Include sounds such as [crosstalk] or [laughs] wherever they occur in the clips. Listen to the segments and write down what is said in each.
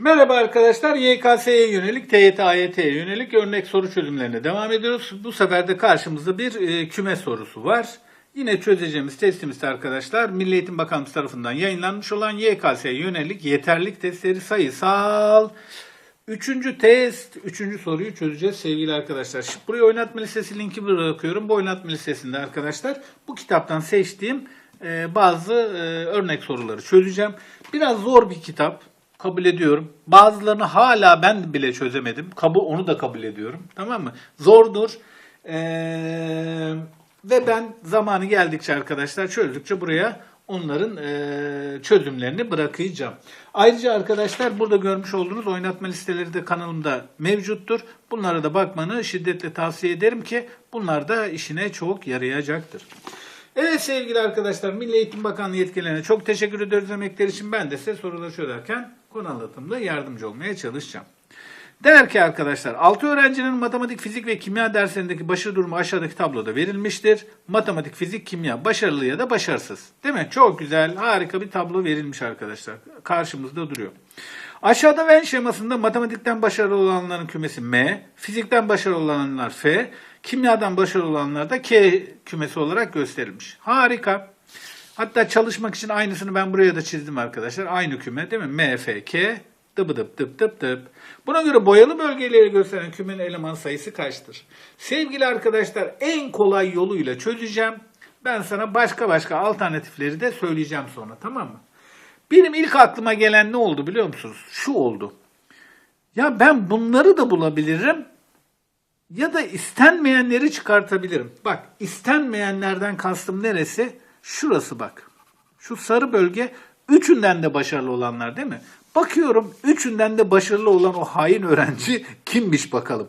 Merhaba arkadaşlar. YKS'ye yönelik, TYT, AYT'ye yönelik örnek soru çözümlerine devam ediyoruz. Bu sefer de karşımızda bir e, küme sorusu var. Yine çözeceğimiz testimiz de arkadaşlar Milli Eğitim Bakanlığı tarafından yayınlanmış olan YKS'ye yönelik yeterlik testleri sayısal Üçüncü test, üçüncü soruyu çözeceğiz sevgili arkadaşlar. Şimdi buraya oynatma listesi linki bırakıyorum. Bu oynatma listesinde arkadaşlar bu kitaptan seçtiğim e, bazı e, örnek soruları çözeceğim. Biraz zor bir kitap. Kabul ediyorum. Bazılarını hala ben bile çözemedim. Kabul, onu da kabul ediyorum. Tamam mı? Zordur. Ee, ve ben zamanı geldikçe arkadaşlar çözdükçe buraya onların e, çözümlerini bırakacağım. Ayrıca arkadaşlar burada görmüş olduğunuz oynatma listeleri de kanalımda mevcuttur. Bunlara da bakmanı şiddetle tavsiye ederim ki bunlar da işine çok yarayacaktır. Evet sevgili arkadaşlar Milli Eğitim Bakanlığı yetkililerine çok teşekkür ediyoruz emekleri için. Ben de size soruları çözerken konu anlatımda yardımcı olmaya çalışacağım. Der ki arkadaşlar 6 öğrencinin matematik, fizik ve kimya derslerindeki başarı durumu aşağıdaki tabloda verilmiştir. Matematik, fizik, kimya başarılı ya da başarısız. Değil mi? Çok güzel, harika bir tablo verilmiş arkadaşlar. Karşımızda duruyor. Aşağıda Venn şemasında matematikten başarılı olanların kümesi M, fizikten başarılı olanlar F, kimyadan başarılı olanlar da K kümesi olarak gösterilmiş. Harika. Hatta çalışmak için aynısını ben buraya da çizdim arkadaşlar. Aynı küme değil mi? M, F, K, dıp dıp dıp dıp dıp. Buna göre boyalı bölgeleri gösteren kümenin eleman sayısı kaçtır? Sevgili arkadaşlar en kolay yoluyla çözeceğim. Ben sana başka başka alternatifleri de söyleyeceğim sonra tamam mı? Benim ilk aklıma gelen ne oldu biliyor musunuz? Şu oldu. Ya ben bunları da bulabilirim ya da istenmeyenleri çıkartabilirim. Bak istenmeyenlerden kastım neresi? Şurası bak. Şu sarı bölge üçünden de başarılı olanlar değil mi? Bakıyorum üçünden de başarılı olan o hain öğrenci [laughs] kimmiş bakalım.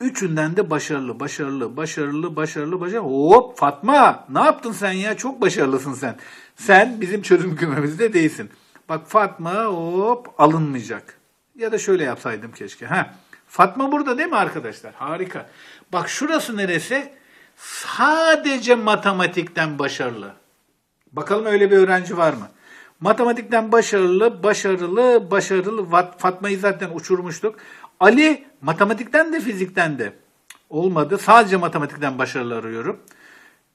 Üçünden de başarılı, başarılı, başarılı, başarılı, başarılı. Hop Fatma ne yaptın sen ya? Çok başarılısın sen. Sen bizim çözüm kümemizde değilsin. Bak Fatma hop alınmayacak. Ya da şöyle yapsaydım keşke. Ha. Fatma burada değil mi arkadaşlar? Harika. Bak şurası neresi? Sadece matematikten başarılı. Bakalım öyle bir öğrenci var mı? Matematikten başarılı, başarılı, başarılı. Fatma'yı zaten uçurmuştuk. Ali matematikten de fizikten de olmadı. Sadece matematikten başarılı arıyorum.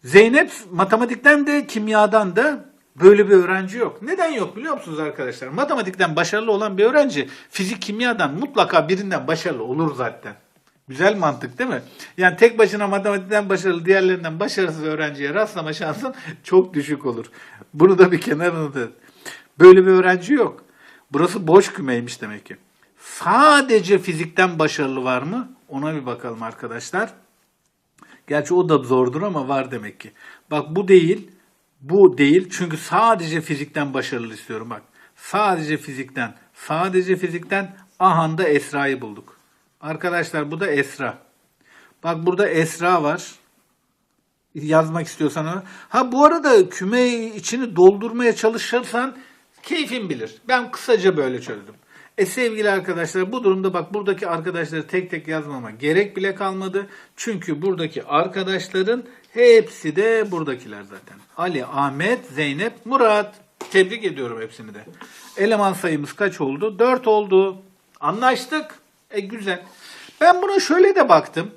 Zeynep matematikten de kimyadan da böyle bir öğrenci yok. Neden yok biliyor musunuz arkadaşlar? Matematikten başarılı olan bir öğrenci fizik kimyadan mutlaka birinden başarılı olur zaten. Güzel mantık değil mi? Yani tek başına matematikten başarılı, diğerlerinden başarısız öğrenciye rastlama şansın çok düşük olur. Bunu da bir kenara not et. Böyle bir öğrenci yok. Burası boş kümeymiş demek ki. Sadece fizikten başarılı var mı? Ona bir bakalım arkadaşlar. Gerçi o da zordur ama var demek ki. Bak bu değil. Bu değil. Çünkü sadece fizikten başarılı istiyorum bak. Sadece fizikten. Sadece fizikten ahanda Esra'yı bulduk. Arkadaşlar bu da Esra. Bak burada Esra var. Yazmak istiyorsan. onu. Ha bu arada küme içini doldurmaya çalışırsan keyfin bilir. Ben kısaca böyle çözdüm. E sevgili arkadaşlar bu durumda bak buradaki arkadaşları tek tek yazmama gerek bile kalmadı. Çünkü buradaki arkadaşların hepsi de buradakiler zaten. Ali, Ahmet, Zeynep, Murat. Tebrik ediyorum hepsini de. Eleman sayımız kaç oldu? 4 oldu. Anlaştık. E güzel. Ben buna şöyle de baktım.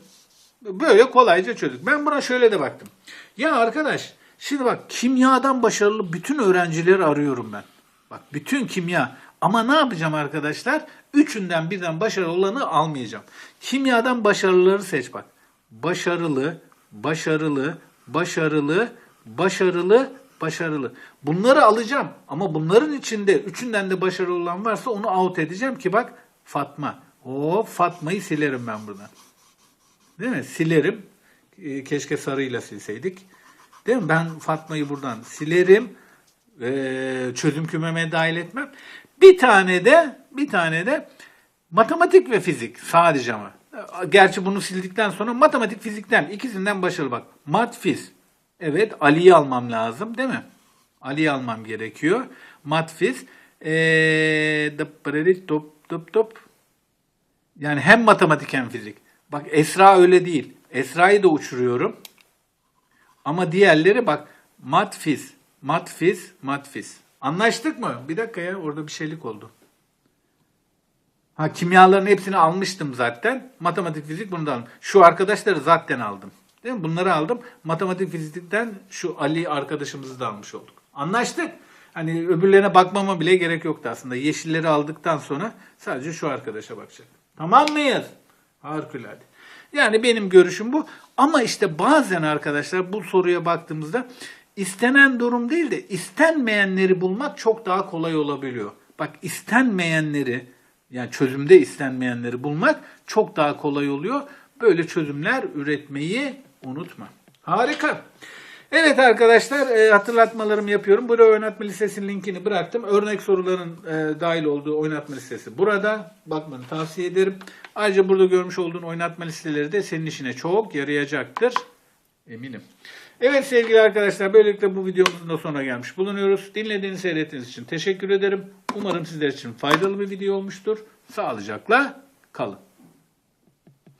Böyle kolayca çözdük. Ben buna şöyle de baktım. Ya arkadaş şimdi bak kimyadan başarılı bütün öğrencileri arıyorum ben. Bak bütün kimya. Ama ne yapacağım arkadaşlar? Üçünden birden başarılı olanı almayacağım. Kimyadan başarılıları seç bak. Başarılı, başarılı, başarılı, başarılı, başarılı. Bunları alacağım. Ama bunların içinde üçünden de başarılı olan varsa onu out edeceğim ki bak Fatma. O Fatma'yı silerim ben buradan. Değil mi? Silerim. Ee, Keşke sarıyla silseydik. Değil mi? Ben Fatma'yı buradan silerim. Ee, çözüm kümeme dahil etmem. Bir tane de bir tane de matematik ve fizik sadece ama. Gerçi bunu sildikten sonra matematik fizikten ikisinden başarılı bak. Mat fiz. Evet Ali'yi almam lazım değil mi? Ali'yi almam gerekiyor. Mat fiz. Ee, top top top. Yani hem matematik hem fizik. Bak Esra öyle değil. Esra'yı da uçuruyorum. Ama diğerleri bak matfiz, matfiz, matfiz. Anlaştık mı? Bir dakika ya orada bir şeylik oldu. Ha kimyaların hepsini almıştım zaten. Matematik, fizik bunu da aldım. Şu arkadaşları zaten aldım. Değil mi? Bunları aldım. Matematik, fizikten şu Ali arkadaşımızı da almış olduk. Anlaştık. Hani öbürlerine bakmama bile gerek yoktu aslında. Yeşilleri aldıktan sonra sadece şu arkadaşa bakacak. Tamam mıyız? Harikulade. Yani benim görüşüm bu. Ama işte bazen arkadaşlar bu soruya baktığımızda istenen durum değil de istenmeyenleri bulmak çok daha kolay olabiliyor. Bak istenmeyenleri yani çözümde istenmeyenleri bulmak çok daha kolay oluyor. Böyle çözümler üretmeyi unutma. Harika. Evet arkadaşlar e, hatırlatmalarımı yapıyorum. Buraya oynatma listesinin linkini bıraktım. Örnek soruların e, dahil olduğu oynatma listesi burada. Bakmanı tavsiye ederim. Ayrıca burada görmüş olduğun oynatma listeleri de senin işine çok yarayacaktır. Eminim. Evet sevgili arkadaşlar böylelikle bu videomuzun da sonuna gelmiş bulunuyoruz. Dinlediğiniz seyrettiğiniz için teşekkür ederim. Umarım sizler için faydalı bir video olmuştur. Sağlıcakla kalın.